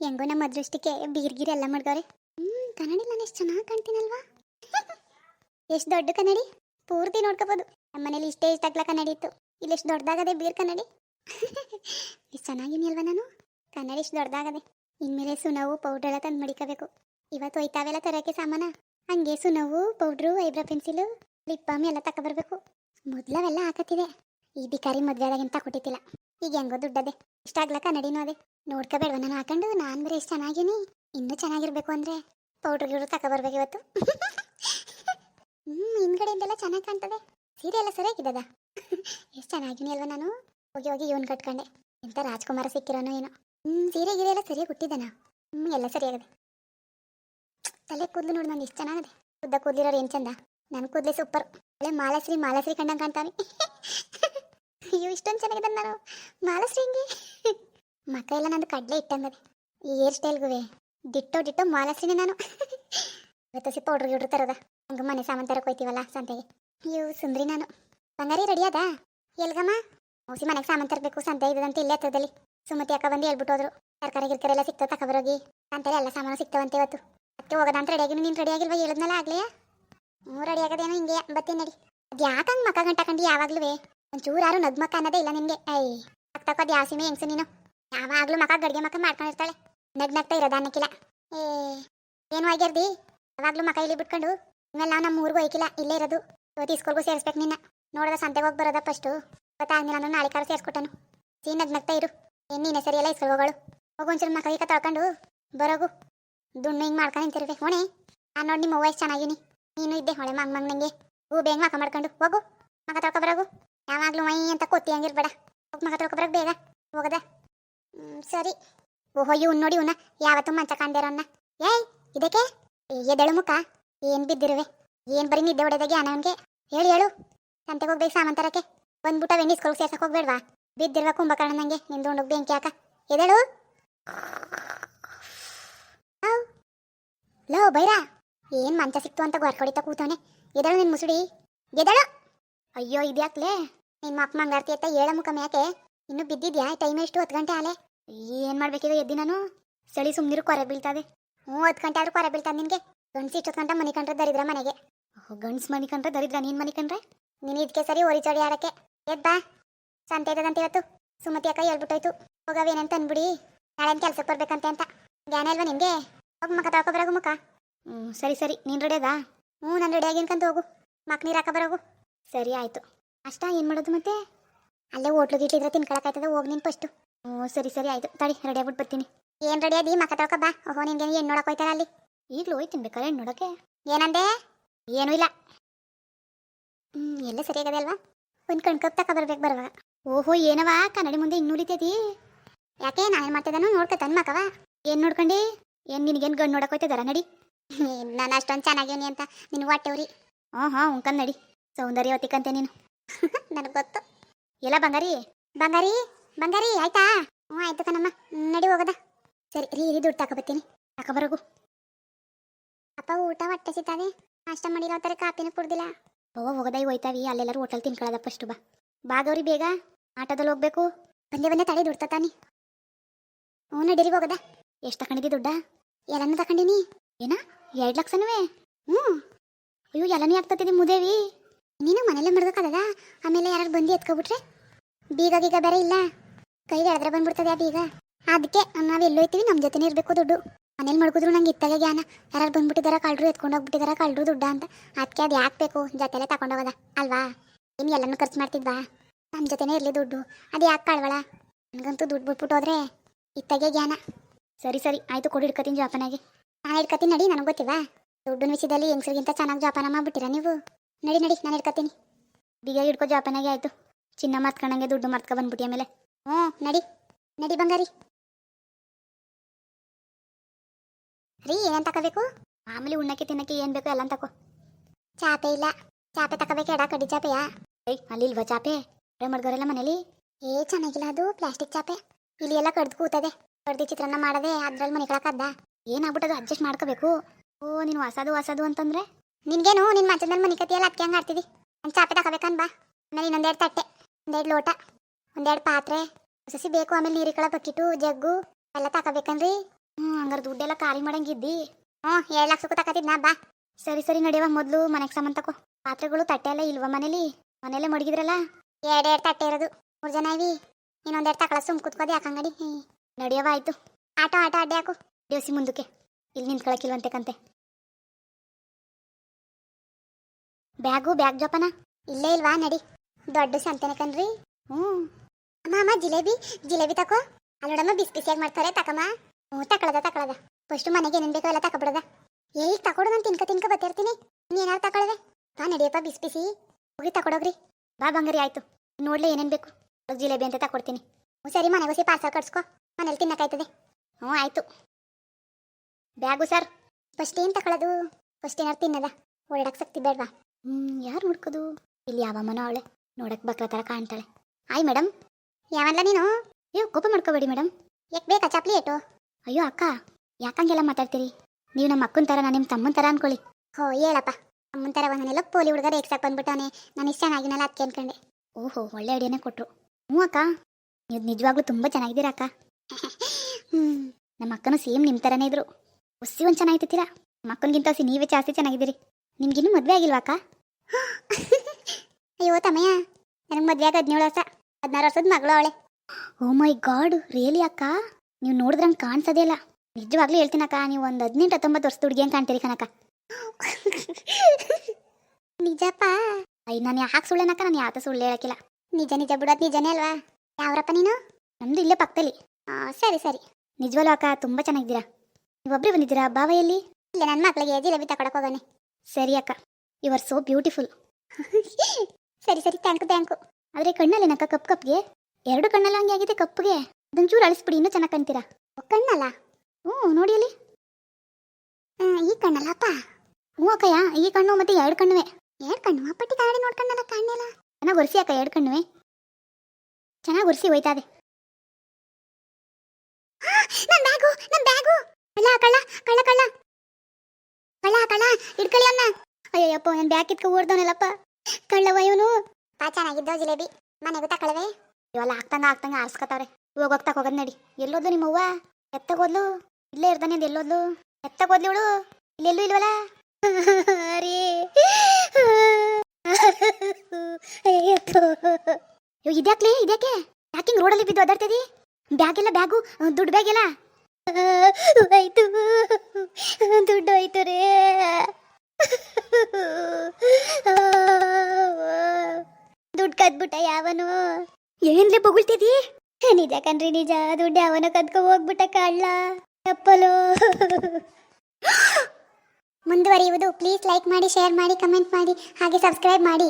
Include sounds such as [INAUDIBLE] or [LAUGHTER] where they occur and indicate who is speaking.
Speaker 1: ಹೆಂಗೋ ನಮ್ಮ ಅದೃಷ್ಟಕ್ಕೆ ಬೀರ್ಗಿರಿ ಎಲ್ಲ ಮಾಡ್ಗವ್ರೆ ಹ್ಮ್, ಕನ್ನಡಿ ನಾನು ಎಷ್ಟು ಚೆನ್ನಾಗಿ ಕಾಣ್ತೀನಲ್ವಾ? [LAUGHS] ಎಷ್ಟು ದೊಡ್ಡ ಕನ್ನಡಿ? ಪೂರ್ತಿ ನೋಡ್ಕೋಬೋದು. ನಮ್ಮ ಮನೇಲಿ ಇಷ್ಟೇ ಇಷ್ಟ ಆಗ್ಲ ಕನ್ನಡಿ ಇತ್ತು. ಇಲ್ಲಿ ಎಷ್ಟು ದೊಡ್ಡದಾಗದೆ ಬೀರ್ ಕನ್ನಡಿ. [LAUGHS] ಎಷ್ಟು ಚೆನ್ನಾಗಿನಿ ಅಲ್ವಾ ನಾನು? ಕನ್ನಡಿ ಇಷ್ಟು ದೊಡ್ಡದಾಗದೆ. ಇನ್ಮೇಲೆ ಸುನವು ಪೌಡ್ರ್ ಎಲ್ಲ ತಂದು ಮಡಿಕೋಬೇಕು. ಇವತ್ತು ಒಯ್ತಾವೆಲ್ಲ ತರಕ್ಕೆ ಸಾಮಾನ. ಹಂಗೆ ಸುನವು powder, eyebrow pencil, lip balm ಎಲ್ಲ ತಗೊಬರ್ಬೇಕು ಮೊದ್ಲವೆಲ್ಲ ಹಾಕತ್ತಿದೆ. ಈ ಬಿಕಾರಿ ಮದ್ವೆ ಆದಾಗಿಂತ ಕೊಟ್ಟಿತ್ತಿಲ್ಲ. ಈಗ ಹೆಂಗೋ ದುಡ್ಡದೆ. ಇಷ್ಟ ಆಗ್ಲ ಕನ್ನಡಿನೂ ಅದೇ. ನೋಡ್ಕೋಬೇಡ್ವ, ನಾನು ಹಾಕೊಂಡು ನಾನು ಬೇರೆ ಇಷ್ಟು ಚೆನ್ನಾಗಿನಿ, ಇನ್ನೂ ಚೆನ್ನಾಗಿರ್ಬೇಕು ಅಂದರೆ ಪೌಡ್ರ್ ಗಿಡ್ರು ತಗೊಬರ್ಬೇಕು ಇವತ್ತು. [LAUGHS] ಹ್ಞೂ ಹಿಂದ್ಗಡೆಯಿಂದೆಲ್ಲ ಚೆನ್ನಾಗಿ ಕಾಣ್ತದೆ. ಸೀರೆ ಎಲ್ಲ ಸರಿಯಾಗಿದ್ದದ [LAUGHS] ಎಷ್ಟು ಚೆನ್ನಾಗಿನಿ ಅಲ್ವಾ ನಾನು? ಹೋಗಿ ಹೋಗಿ ಇವನ್ ಕಟ್ಕೊಂಡೆ. ಎಂತ ರಾಜ್ಕುಮಾರ ಸಿಕ್ಕಿರೋನೋ ಏನೋ. ಹ್ಞೂ ಸೀರೆ ಗಿರೆ ಎಲ್ಲ ಸರಿಯಾಗಿ ಹುಟ್ಟಿದನ ಹ್ಞೂ ಎಲ್ಲ ಸರಿಯಾಗಿದೆ. ತಲೆ ಕೂದಲು ನೋಡಿ [LAUGHS] ನಾನು ಎಷ್ಟು ಚೆನ್ನಾಗದೆ. ಉದ್ದ ಕೂದಲಿರೋರು ಏನು ಚಂದ? ನನ್ನ ಕೂದಲೇ ಸೂಪರ್ ಒಳ್ಳೆ ಮಾಲಶ್ರೀ ಮಾಲಶ್ರೀ ಕಂಡಂಗೆ ಕಾಣ್ತಾನೆ. ಅಯ್ಯೋ, ಇಷ್ಟೊಂದು ಚೆನ್ನಾಗಿದೆ ನಾನು. ಮಾಲಶ್ರೀ ಹಿಂಗೆ? ಮಕ್ಕ ಎಲ್ಲ ನಂದು ಕಡ್ಲೆ ಇಟ್ಟಂಗದೆ. ಈ ಹೇರ್ ಸ್ಟೈಲ್ಗೂ ಡಿಟ್ಟೋ ಡಿಟ್ಟೋ ಮಾಲಸ್ತೀನಿ ನಾನು. ಇವತ್ತು ಪೌಡ್ರ್ ಗಿಡ್ರು ತರದ. ಹಂಗ ಮನೆ ಸಾಮಾನು ತರಕ್ಕೆ ಹೋಯ್ತೀವಲ್ಲ ಸಂತೆಗೆ. ಅಯ್ಯೋ, ಸುಂದ್ರಿ ನಾನು. ಬಂಗಾರಿ ರೆಡಿ ಅದ ಎಲ್ಗಮ್ಮ? ಓಸಿ ಮನೆಗೆ ಸಾಮಾನು ತರಬೇಕು, ಸಂತೆ ಇದಂತ ಇಲ್ಲೇ ಹತ್ತದಲ್ಲಿ ಸುಮತಿ ಅಕ್ಕ ಬಂದು ಹೇಳ್ಬಿಟ್ಟು ಹೋದ್ರು. ತರಕಾರಿ ಗಿರ್ಕರಿ ಎಲ್ಲ ಸಿಗ್ತಾವ ತಗೊಬರೋಗಿ ಸಂತೆಲಿ ಎಲ್ಲ ಸಾಮಾನು ಸಿಗ್ತಾವಂತೆ ಇವತ್ತು. ಅದಕ್ಕೆ ಹೋಗದ ಅಂತ ರೆಡಿಯಾಗಿ ನೀನು ರೆಡಿ ಆಗಿಲ್ವಾ ಹೇಳಿದ್ನಲ್ಲ ಆಗ್ಲೇ? ಹ್ಞೂ ರೆಡಿ ಆಗದೇನೋ ಹಿಂಗೆ. ಬತ್ತೀನಿ ನಡಿ. ಅದು ಯಾಕಂಗೆ ಮಕ್ಕ ಗಂಟಕಂಡು ಯಾವಾಗ್ಲೂ ಒಂಚೂರು ಯಾರು ನಗ್ಮಕ್ಕ ಅನ್ನೋದೇ ಇಲ್ಲ ನಿನಗೆ. ಐ ಆಗ್ತಕ್ಕೋದು ಯಾವ ಸೀಮೆ ಹೆಂಗ್ಸು ನೀನು? ಯಾವಾಗ್ಲೂ ಮಕ್ಕ ಗಡಿಗೆ ಮಕ್ಕ ಮಾಡ್ಕೊಂಡಿರ್ತಾಳೆ. ನಗ್ ನಗ್ತಾ ಇರೋದ ಅನ್ನಕ್ಕಿಲ್ಲ. ಏ, ಏನು ಆಗ್ಯಾರ್ದಿ ಯಾವಾಗ್ಲೂ ಮಕ್ಕ ಇಲ್ಲಿ ಬಿಟ್ಕೊಂಡು ಇನ್ಮೇಲೆ ನಾವು ನಮ್ಮ ಊರಿಗೂ ಹೋಯ್ಕಿಲ್ಲ. ಇಲ್ಲೇ ಇರೋದು. ಇವತ್ತು ಇಸ್ಕೊಳ್ಗೂ ಸೇರಿಸ್ಬೇಕು ನಿನ್ನ. ನೋಡದ ಸಂತೆಗೆ ಹೋಗಿ ಬರೋದ ಫಸ್ಟು ಗೊತ್ತಾಗ್ಲಿಲ್ಲ ನಾನು ನಾಳೆ ಕಾರ ಸೇರಿಸ್ಕೊಟ್ಟನು. ಸೀ, ನಗ್ ನಗ್ತಾ ಇರು. ಏನು ನೀನೆ ಸರಿ ಎಲ್ಲ ಇಸ್ಕೊಳ್ ಹೋಗಳು? ಹೋಗು ಒಂಚೂರು ಮಕ್ಕ ಈಗ ತೊಳ್ಕೊಂಡು ಬರೋಗು. ದುಣ್ಣು ಹಿಂಗೆ ಮಾಡ್ಕೊಂಡು ನಿಂತಿರ್ಬೇಕು. ಹೊಣೆ. ನಾನು ನೋಡಿ ನಿಮ್ಮ ವಯಸ್ಸು ಚೆನ್ನಾಗಿನಿ ನೀನು ಇದ್ದೆ ಹೊಳೆ ಮಂಗ್ ಮಂಗ್ ನಂಗೆ. ಹೂ, ಬೇಗ ಮಕ್ಕ ಮಾಡ್ಕೊಂಡು ಹೋಗು. ಮಕ್ಕ ತೊಳ್ಕೊಬರೋಗು ಯಾವಾಗಲೂ ಮೈ ಅಂತ ಕೊತ್ತಿ ಹಂಗಿರ್ಬೇಡ. ಹೋಗಿ ಮಕ್ಕ ತೊಳ್ಕೊ ಬರೋಕ್ ಬೇಗ. ಹೋಗದ? ಸರಿ. ಓಹೋ, ಇವ್ನು ನೋಡಿ ಇವನ್ನ ಯಾವತ್ತೂ ಮಂಚ ಕಾಣ್ದಿರೋನ್ನ ಏಯ್, ಇದಕ್ಕೆ? ಎದಳು ಮುಖ? ಏನ್ ಬಿದ್ದಿರುವೆ? ಏನ್ ಬರೀ ನಿದ್ದೆ ಹೊಡೆದಾಗೆ ಅನವನ್ಗೆ ಹೇಳು ಹೇಳು. ಸಂತೆಗೆ ಹೋಗ್ಬೇಕು ಸಾಮಂತರಕ್ಕೆ. ಬಂದ್ಬಿಟ್ಟ ವೆಂಡಿಸ್ ವೆಣ್ಣಿಸ್ಕೊಳಕ್ ಸೇರ್ಸಕ್ ಹೋಗ್ಬೇಡ್ವಾ? ಬಿದ್ದಿರುವ ಕುಂಭಕರ್ಣ ನಂಗೆ ನಿಂದು ಉಂಡು ಬೆಂಕಿ ಹಾಕ. ಎದಳು. ಲೋ, ಬೈರಾ. ಏನ್ ಮಂಚ ಸಿಕ್ತು ಅಂತ ಗೊರ್ ಕೊಡಿತಾ ಕೂತವನೆ. ಎದಳು ನಿನ್ ಮುಸುಡಿ? ಎದಳು? ಅಯ್ಯೋ, ಇದ್ಯಾಕ್ಲೆ? ನಿನ್ ಅಪ್ಪ ಮಂಗಾರ್ತಿ ಅಂತ ಏಳ ಮುಖ ಯಾಕೆ ಇನ್ನು ಬಿದ್ದಿದ್ಯಾ? ಟೈಮ್ ಎಷ್ಟು ಹತ್ತು ಗಂಟೆ ಆಲೆ? ಏನ್ ಮಾಡ್ಬೇಕಿದೆ ಎದ್ದಿ ನಾನು? ಚಳಿ ಸುಮ್ನಿರು, ಕೊರೆ ಬೀಳ್ತದೆ. ಹ್ಞೂ, ಹತ್ತು ಗಂಟೆ ಆದ್ರೂ ಕೊರೆ ಬೀಳ್ತಾನೆ ನಿನ್ಗೆ. ಗಂಡ್ಸಿ ಇಷ್ಟೊತ್ತು ಗಂಟೆ ಮನೆ ಕಂಡ್ರೆ ದರಿದ್ರ ಮನೆಗೆ. ಗಂಡ್ಸ್ ಮನೆ ಕಂಡ್ರೆ ದರಿದ್ರ ನೀನ್ ಮನೆ ಕಂಡ್ರೆ? ನೀನು ಇದಕ್ಕೆ ಸರಿ, ಓರಿ ಚಳಿ ಆಡಕ್ಕೆ. ಎದ್ ಬಾ. ಸಂತೆ ಇದ್ದದಂತ ಇವತ್ತು. ಸುಮತಿ ಅಕ್ಕ ಹೇಳ್ಬಿಟ್ಟೋಯ್ತು. ಹೋಗವೇನಂತ ಅನ್ಬಿಡಿ. ನಾಳೆ ಕೆಲ್ಸಕ್ಕೆ ಬರ್ಬೇಕಂತೆ ಅಂತ. ಜ್ಞಾನ ಇಲ್ವಾ ನಿಮ್ಗೆ ಹೋಗ್ ಮಕ್ಕ ತಳ್ಕೊ ಬರೋಗು ಮುಖ. ಹ್ಞೂ, ಸರಿ ಸರಿ. ನೀನು ರೆಡಿ ಅದಾ? ಹ್ಞೂ, ನಾನು ರೆಡಿ ಆಗಿನ್ಕಂತ ಹೋಗು. ಮಕ್ ನೀರು ಹಾಕ ಬರೋಗು. ಸರಿ, ಆಯ್ತು. ಅಷ್ಟ, ಏನು ಮಾಡೋದು ಮತ್ತೆ? ಅಲ್ಲೇ ಹೋಟ್ಲು ಗಿಟ್ಲಿದ್ರೆ ತಿನ್ಕೊಳಕಾಯ್ತದ ಹೋಗಿ ನೀನು ಫಸ್ಟು ಹ್ಞೂ, ಸರಿ ಸರಿ, ಆಯ್ತು. ತಡಿ ರೆಡಿ ಆಗ್ಬಿಟ್ಟು ಬರ್ತೀನಿ. ಏನು ರೆಡಿ ಆದಿ? ಮಕ್ಕ ತೊಳ್ಕೊ ಬಾ. ಓಹೋ, ನಿನ್ಗೆ ಏನು ನೋಡಕ್ಕೆ ಹೋಯ್ತಾರ ಅಲ್ಲಿ? ಈಗಲೂ ಹೋಯ್ತೀನಿ ಬೇಕಾರೆ ಹೆಣ್ಣು ನೋಡಕ್ಕೆ? ಏನಂದೆ? ಏನೂ ಇಲ್ಲ. ಹ್ಞೂ ಎಲ್ಲ ಸರಿಯಾಗದೆ ಅಲ್ವಾ? ಒಂದು ಕಣ್ಕಪ್ ತಕ ಬರ್ಬೇಕು ಬರುವ. ಓಹೋ ಏನವ ಕನ್ನಡಿ ಮುಂದೆ ಹಿಂಗೆ ನುಡಿತೈತಿ ಯಾಕೆ ನಾನೇನು ಮಾಡ್ತಿದ್ದಾನು ನೋಡ್ಕೊ ತನ್ನ ಮಕ್ಕವ. ಏನು ನೋಡ್ಕೊಂಡಿ? ಏನು ನಿನಗೇನು ಗಂಡು ನೋಡಕ್ಕೆ ಹೋಯ್ತದರ? ನಡಿ. ನಾನು ಅಷ್ಟೊಂದು ಚೆನ್ನಾಗೇನಿ ಅಂತ ನಿನ್ನ ಹೊಟ್ಟೆ ಉರಿ. ಹಾಂ ಹಾಂ ಉಂಕನ್ ನಡಿ. ಸೌಂದರ್ಯವತಿಕಂತೆ ನೀನು. [LAUGHS] ನನಗೆ ಗೊತ್ತು. ಎಲ್ಲ ಬಂಗಾರಿ? ಬಂಗಾರಿ? ಬಂಗಾರಿ, ಆಯ್ತಾ? ಹ್ಞೂ, ಆಯ್ತು ಕಣಮ್ಮ. ನಡಿ ಹೋಗದ. ಸರಿ, ರೀ ರೀ, ದುಡ್ಡು ತಗೋಬತ್ತೀನಿ ತಗೋಬರೋಗು ಅಪ್ಪ, ಊಟ ಹೊಟ್ಟೆ ಸಿಗ್ತದೆ ನಾಷ್ಟ ಮಾಡಿರೋ ಥರ ಕಾಪಿನೂ ಕುಡ್ದಿಲ್ಲ. ಹೋಗ ಹೋಗದೈ ಹೋಯ್ತಾವಿ. ಅಲ್ಲೆಲ್ಲರೂ ಹೋಟೆಲ್ ತಿನ್ಕೊಳ್ಳೋದ ಫಸ್ಟ್ ಬಾ. ಬಾ ಗೌರಿ ಬೇಗ. ಆಟೋದಲ್ಲಿ ಹೋಗ್ಬೇಕು. ಬಂದೆ ಬಂದೆ, ತಡಿ, ದುಡ್ಡು ತಾನೆ ಹ್ಞೂ ನಡೀರಿ ಹೋಗದ. ಎಷ್ಟು ತಗೊಂಡಿದ್ದಿ ದುಡ್ಡ? ಎಲ್ಲನೂ ತಗೊಂಡಿನಿ ಏನ? ಎರಡು ಲಕ್ಷನೂ ಹ್ಞೂ. ಅಯ್ಯೋ, ಎಲ್ಲನೇ ಆಗ್ತತಿದಿ ಮುದೇವಿ? ನೀನು ಮನೇಲೆ ಮಾಡ್ಬೇಕಾದ ಆಮೇಲೆ ಯಾರು ಬಂದು ಎತ್ಕೊಬಿಟ್ರೆ? ಬೀಗ ಗೀಗ ಬೇರೆ ಇಲ್ಲ. ಕೈಗೆ ಅದ್ರ ಬಂದ್ಬಿಡ್ತದೆ ಅದು ಈಗ. ಅದಕ್ಕೆ ನಾವು ಎಲ್ಲೋಯ್ತೀವಿ ನಮ್ಮ ಜೊತೆನೇ ಇರಬೇಕು ದುಡ್ಡು. ಮನೇಲಿ ಮಡ್ಕಿದ್ರು ನಂಗೆ ಇತ್ತಾಗೆ ಜ್ಞಾನ. ಯಾರು ಬಂದ್ಬಿಟ್ಟಿದಾರ ಕಳ್ರು, ಎತ್ಕೊಂಡು ಹೋಗ್ಬಿಟ್ಟಿದಾರ ಕಳ್ರು ದುಡ್ಡ ಅಂತ. ಅದಕ್ಕೆ ಅದು ಯಾಕೆ ಬೇಕು? ಜೊತೆಲೆ ತಗೊಂಡೋಗದ ಅಲ್ವಾ? ಏನು ಎಲ್ಲನೂ ಖರ್ಚು ಮಾಡ್ತಿದ್ವಾ? ನಮ್ಮ ಜೊತೆನೇ ಇರಲಿ ದುಡ್ಡು. ಅದು ಯಾಕೆ ಕಳ್ವಳ? ನನಗಂತೂ ದುಡ್ಡು ಬಿಟ್ಬಿಟ್ಟು ಹೋದ್ರೆ ಇತ್ತಾಗೆ ಜ್ಞಾನ. ಸರಿ ಸರಿ, ಆಯಿತು ಕೊಡಿ ಇಡ್ಕೋತೀನಿ ಜೋಪಾನಾಗಿ. ನಾನು ಇಡ್ಕತೀನಿ ನಡಿ, ನನಗೆ ಗೊತ್ತಿವಾ? ದುಡ್ಡಿನ ವಿಷಯದಲ್ಲಿ ಹೆಂಗಸರಿಗಿಂತ ಚೆನ್ನಾಗಿ ಜೋಪಾನ ಮಾಡ್ಬಿಟ್ಟಿರಾ ನೀವು? ನಡಿ ನಡಿ, ನಾನು ಇಡ್ಕತೀನಿ ಬೀಗ ಇಡ್ಕೋ ಜೋಪಾನಾಗೆ, ಆಯಿತು. ಚಿನ್ನ ಮರ್ತ್ಕೊಂಡಂಗೆ ದುಡ್ಡು ಮರ್ತ್ಕೊ ಬಂದ್ಬಿಟ್ಟಿ ಆಮೇಲೆ ಹ್ಞೂ ನಡಿ ನಡಿ ಬಂಗಾರಿ. ರೀ ಏನೇನು ತಗೋಬೇಕು ಮಾಮೂಲಿ ಉಣ್ಣಕ್ಕೆ ತಿನ್ನಕ್ಕೆ ಏನು ಬೇಕು ಎಲ್ಲ ತಗೋ ಚಾಪೆ ಇಲ್ಲ. ಚಾಪೆ ತಗೋಬೇಕು ಎಡ ಕಡಿ ಚಾಪೆಯಾ? ಏಯ್ ಅಲ್ಲಿ ಇಲ್ವಾ ಚಾಪೆ? ಅರೆ ಮಡ್ಗರೆಲ್ಲ ಮನೇಲಿ? ಏ ಚೆನ್ನಾಗಿಲ್ಲ ಅದು ಪ್ಲಾಸ್ಟಿಕ್ ಚಾಪೆ. ಇಲ್ಲಿ ಎಲ್ಲ ಕಡ್ದು ಕೂತದೆ. ಕಡ್ದು ಚಿತ್ರಾನ್ನ ಮಾಡದೆ ಅದ್ರಲ್ಲಿ ಮನೆ ಕಳಕದ್ದ ಏನಾಗ್ಬಿಟ್ಟದು ಅಡ್ಜಸ್ಟ್ ಮಾಡ್ಕೋಬೇಕು. ಓ ನೀನು ಹೊಸದು ಹೊಸದು ಅಂತಂದ್ರೆ? ನಿನ್ಗೇನು ನಿನ್ನ ಮಂಚದ ಮೇಲೆ ಮನೆ ಕತಿಯಲ್ಲ ಅದಕ್ಕೆ ಹಂಗೆ ಆಡ್ತೀವಿ ಒಂದು ಚಾಪೆ ತಗೋಬೇಕನ್ ಬಾ. ಆಮೇಲೆ ಇನ್ನೊಂದೆರಡು ತಟ್ಟೆ ಒಂದೆರಡು ಲೋಟ. ಒಂದೆರಡು ಪಾತ್ರೆ. ಸಸಿ ಬೇಕು, ಆಮೇಲೆ ನೀರಿಕಳ ಬಕ್ಕಿಟು ಜಗ್ಗು, ಎಲ್ಲ ತಗೋಬೇಕನ್ರಿ ಹ್ಞೂ ಹಂಗಾರೆ ದುಡ್ಡೆಲ್ಲ ಖಾಲಿ ಮಾಡಂಗಿದ್ದಿ. ಹ್ಞೂ ಏಳು ಲಕ್ಷಕ್ಕೂ ತಕತಿದ್ನಾ ಬಾ. ಸರಿ ಸರಿ ನಡೆಯವ ಮೊದಲು ಮನೆಗೆ ಸಾಮಾನು ತಕೋ. ಪಾತ್ರೆಗಳು ತಟ್ಟೆ ಎಲ್ಲ ಇಲ್ವಾ ಮನೇಲಿ? ಮನೇಲೆ ಮಡಗಿದ್ರಲ್ಲ? ಎರಡು ಎರಡು ತಟ್ಟೆ ಇರೋದು. ಮೂರು ಜನ ಇವಿ. ಇನ್ನೊಂದೆರಡು ತಕಳ ಸುಮ್ ಕುತ್ಕೋದು ಯಾಕಂಗಡಿ ನಡೆಯವ ಆಯ್ತು. ಆಟೋ ಆಟೋ, ಅಡ್ಡೆ ಹಾಕು. ದೇವಸಿ ಮುಂದಕ್ಕೆ. ಇಲ್ಲಿ ನಿಂತ್ಕೊಳಕಿಲ್ವಂತೆ ಕಂತೆ. ಬ್ಯಾಗು, ಬ್ಯಾಗ್ ಜೋಪಾನ. ಇಲ್ಲೇ ಇಲ್ವಾ, ನಡಿ. ದೊಡ್ಡ ಸಂತೆನೆ ಕಣ್ರಿ. ಹ್ಞೂ ಅಮ್ಮ ಅಮ್ಮ ಜಿಲೇಬಿ ಜಿಲೇಬಿ ತಕೋ. ಅಲ್ಲೋಡಮ್ಮ ಬಿಸಿ ಬಿಸಿಯಾಗಿ ಮಾಡ್ತಾರೆ, ತಕಮ್ಮ. ಹ್ಞೂ ತಕೊಳದ ತಕೊಳದ ಫಸ್ಟು ಮನೆಗೆ ಏನೇನು ಬೇಕೋ ಎಲ್ಲ ತಕೊಬಿಡದ. ಎಲ್ಲಿ ತಕೊಡು, ನಾನು ತಿನ್ಕ ತಿನ್ಕ ಬರ್ತಿರ್ತೀನಿ. ನೀನು ಏನಾರು ತಕೊಳವೆ ಬಾ, ನಡಿಯಪ್ಪ ಬಿಸಿ ಬಿಸಿ ಹೋಗಿ ತಕೊಡೋಗ್ರಿ. ಬಾ, ಬಂಗಾರಿ, ಆಯಿತು. ನೋಡಲಿ ಏನೇನು ಬೇಕು. ಜಿಲೇಬಿ ಅಂತ ತಕೊಡ್ತೀನಿ. ಹ್ಞೂ, ಸರಿ, ಮನೆಗೆ ಹೋಗಿ ಪಾರ್ಸಲ್ ಕಟ್ಸ್ಕೊ. ಮನೇಲಿ ತಿನ್ನಕ್ಕಾಯ್ತದೆ ಹ್ಞೂ, ಆಯಿತು. Bag, sir. ಫಸ್ಟ್ ಏನು ತಕೊಳ್ಳೋದು? ಫಸ್ಟ್ ಏನಾರು ತಿನ್ನದ? ಓಡಾಡಕ್ಕೆ ಸಕ್ತಿ ಬೇಡವಾ? ಹ್ಞೂ ಯಾರು ಹುಡ್ಕೋದು ಇಲ್ಲಿ ಯಾವ ಮನ ಅವಳೆ. ನೋಡಕ್ಕೆ ಬಕ್ರ ಥರ ಕಾಣ್ತಾಳೆ. ಆಯ್ ಮೇಡಮ್ ಯಾವಲ್ಲ ನೀನು? ಅಯ್ಯೋ, ಕೋಪ ಮಾಡ್ಕೋಬೇಡಿ ಮೇಡಮ್ ಯಾಕೆ ಬೇಕಾ ಚಾಪ್ಲಿ ಏಟು ಅಯ್ಯೋ, ಅಕ್ಕ, ಯಾಕಂಗೆಲ್ಲ ಮಾತಾಡ್ತೀರಿ? ನೀವು ನಮ್ಮ ಅಕ್ಕನ ಥರ ನಾನು ನಿಮ್ಮ ತಮ್ಮನ ಥರ ಅನ್ಕೊಳ್ಳಿ. ಹೋ, ಹೇಳಪ್ಪ. ಅಮ್ಮನ ಥರ ಒಂದನೆಲ್ಲ ಪೋಲಿ ಹುಡುಗರ ಎಕ್ಸಾಕ್ ಬಂದ್ಬಿಟ್ಟವನೆ. ನಾನು ಇಷ್ಟ ಚೆನ್ನಾಗಿನಲ್ಲ ಅದಕ್ಕೆ ಅನ್ಕೊಂಡೆ. ಓಹೋ, ಒಳ್ಳೆ ಐಡಿಯಾನೇ ಕೊಟ್ಟರು ಹ್ಞೂ, ಅಕ್ಕ. ನೀವು ನಿಜವಾಗ್ಲೂ ತುಂಬ ಚೆನ್ನಾಗಿದ್ದೀರಾ, ಅಕ್ಕ. [LAUGHS] ಹ್ಞೂ ನಮ್ಮ ಅಕ್ಕನೂ ಸೇಮ್ ನಿಮ್ಮ ಥರನೇ ಇದ್ರು. ಹುಸಿ ಒಂದು ಚೆನ್ನಾಗಿತ್ತೀರಾ ನಮ್ಮ ಅಕ್ಕನಿಗಿಂತ ಹಸಿ ನೀವೇ ಜಾಸ್ತಿ ಚೆನ್ನಾಗಿದ್ದೀರಿ. ನಿಮ್ಗಿನ್ನೂ ಮದುವೆ ಆಗಿಲ್ವಾ, ಅಕ್ಕ? [GASPS] ಅಯ್ಯೋ, ತಮ್ಮಯ್ಯ. ನನಗೆ ಮದುವೆ ಆಗ ಹದಿನೇಳು ವರ್ಷ. ಹದಿನಾರು ವರ್ಷದ ಮಗಳು ಅವಳೆ. ಓ ಮೈ ಗಾಡ್ ರಿಯಲಿ ಅಕ್ಕ? ನೀವು ನೋಡಿದ್ರಂಗೆ ಕಾಣಿಸೋದೇ ಇಲ್ಲ. ನಿಜವಾಗ್ಲೂ ಹೇಳ್ತೀನಕ್ಕ ನೀವು ಒಂದು ಹದಿನೆಂಟು, ಹತ್ತೊಂಬತ್ತು ವರ್ಷದ ಹುಡುಗಿ ಅಂತ ಕಾಣ್ತೀರಿ ಕಣಕ್ಕ. ನಿಜಪ್ಪ, ಅಯ್ಯ, ನಾನು ಯಾಕೆ ಸುಳ್ಳೇನಕ್ಕ ನಾನು ಯಾತ ಸುಳ್ಳು ಹೇಳಕ್ಕಿಲ್ಲ. ನಿಜ ನಿಜ ಬಿಡೋದು ನಿಜನೇ ಅಲ್ವಾ? ಯಾವ್ರಪ್ಪ ನೀನು? ನಮ್ದು ಇಲ್ಲೇ ಪಕ್ಕದಲ್ಲಿ ಸರಿ ಸರಿ. ನಿಜವಲ್ಲೂ ಅಕ್ಕ, ತುಂಬ ಚೆನ್ನಾಗಿದ್ದೀರಾ? ನೀವೊಬ್ಬರೇ ಬಂದಿದ್ದೀರಾ? ಬಾವ ಎಲ್ಲಿ? ಇಲ್ಲ ನನ್ನ ಮಕ್ಕಳಿಗೆ ಜಿಲೇಬಿ ತಕೊಳಕ್ ಹೋಗೋಣ ಸರಿ ಅಕ್ಕ ಯು ಆರ್ ಸೋ ಬ್ಯೂಟಿಫುಲ್ ಸರಿ ಸರಿ ಥ್ಯಾಂಕ್ ಯು ಥ್ಯಾಂಕ್ ಥ್ಯಾಂಕು ಆದರೆ ಕಣ್ಣಲ್ಲೇನಕ್ಕ ಕಪ್ ಕಪ್ಗೆ? ಎರಡು ಕಣ್ಣಲ್ಲ ಹಂಗೆ ಆಗಿದೆ ಕಪ್ಪಗೆ ಅದೊಂಚೂರು ಅಳಿಸ್ಬಿಡಿ, ಇನ್ನೂ ಚೆನ್ನಾಗಿ ಕಾಣ್ತೀರಾ? ಕಣ್ಣಲ್ಲ? ಹ್ಞೂ, ನೋಡಿ ಅಲ್ಲಿ. ಈ ಕಣ್ಣಲ್ಲಪ್ಪ ಹ್ಞೂ ಅಕ್ಕಯ್ಯ, ಈ ಕಣ್ಣು ಮತ್ತೆ ಎರಡು ಕಣ್ಣುವೆ. ಎರಡು ಕಣ್ಣು ಅಪ್ಪಟ್ಟಿ ಕಾಡಿ ನೋಡ್ಕಣ್ಣಲ್ಲ ಕಣ್ಣೆಲ್ಲ ಚೆನ್ನಾಗಿ ಒರೆಸಿ ಅಕ್ಕ, ಎರಡು ಕಣ್ಣುವೆ. ಚೆನ್ನಾಗಿ ಒರೆಸಿ ಹೋಯ್ತಾದೆ ನನ್ನ ಬ್ಯಾಗು ನನ್ನ ಬ್ಯಾಗು. ಕಳ್ಳ ಕಳ್ಳ ಕಳ್ಳ ಕಳ್ಳ. ಕಳ್ಳ ಕಳ್ಳ, ಹಿಡ್ಕೊಳ್ಳಿ ಅನ್ನ ಅಯ್ಯಪ್ಪ ನನ್ನ ಬ್ಯಾಗ್ ಕಿತ್ಕೊ ಓಡ್ದವನಲ್ಲಪ್ಪ. ಕಳ್ಳವ ಇವನು. ಪಾ ಚೆನ್ನಾಗಿದ್ದೋ ಜಿಲೇಬಿ. ಮನೆಗೂ ತಕೊಳ್ಳವೆ ಇವೆಲ್ಲ ಆಗ್ತಂಗ ಆಗ್ತಂಗ ಆರ್ಸ್ಕೊತಾವ್ರೆ. ಹೋಗ್ ಹೋಗ್ತಾ ಹೋಗೋದ್ ನಡಿ. ಎಲ್ಲೋದ್ಲು ನಿಮ್ಮವ್ವ? ಎತ್ತಗೋದ್ಲು? ಇಲ್ಲೇ ಇರ್ತಾನೆ ಎಲ್ಲೋದ್ಲು? ಎತ್ತಗೋದ್ಲು ಇವಳು? ಇಲ್ಲೆಲ್ಲೂ ಇಲ್ವಲ್ಲ? [LAUGHS] ರೀ [LAUGHS] ಇದ್ಯಾಕ್ಲೆ? ಇದ್ಯಾಕೆ? ಯಾಕೆ ಹಿಂಗ್ ರೋಡಲ್ಲಿ ಬಿದ್ದು ಅದರ್ತದಿ ಬ್ಯಾಗ್ ಎಲ್ಲ ಬ್ಯಾಗು ದುಡ್ಡು ಬ್ಯಾಗ್ ಎಲ್ಲ ಆಯ್ತು ದುಡ್ಡು ಆಯ್ತು ರೇ. ದುಡ್ಡು ಕದ್ಬಿಟ್ಟ ಯಾವನು? ಏನ್ಲೆ ಬೊಗಳ್ತಿದಿ ನಿಜ ಕಣ್ರಿ, ನಿಜ. ದುಡ್ಡು ಯಾವನ ಕದ್ಕೊ ಹೋಗ್ಬಿಟ್ಟ ಕಳ್ಳ. ತಪ್ಪಲು. ಮುಂದುವರಿಯುವುದು. ಪ್ಲೀಸ್ ಲೈಕ್ ಮಾಡಿ ಶೇರ್ ಮಾಡಿ ಕಮೆಂಟ್ ಮಾಡಿ, ಹಾಗೆ ಸಬ್ಸ್ಕ್ರೈಬ್ ಮಾಡಿ.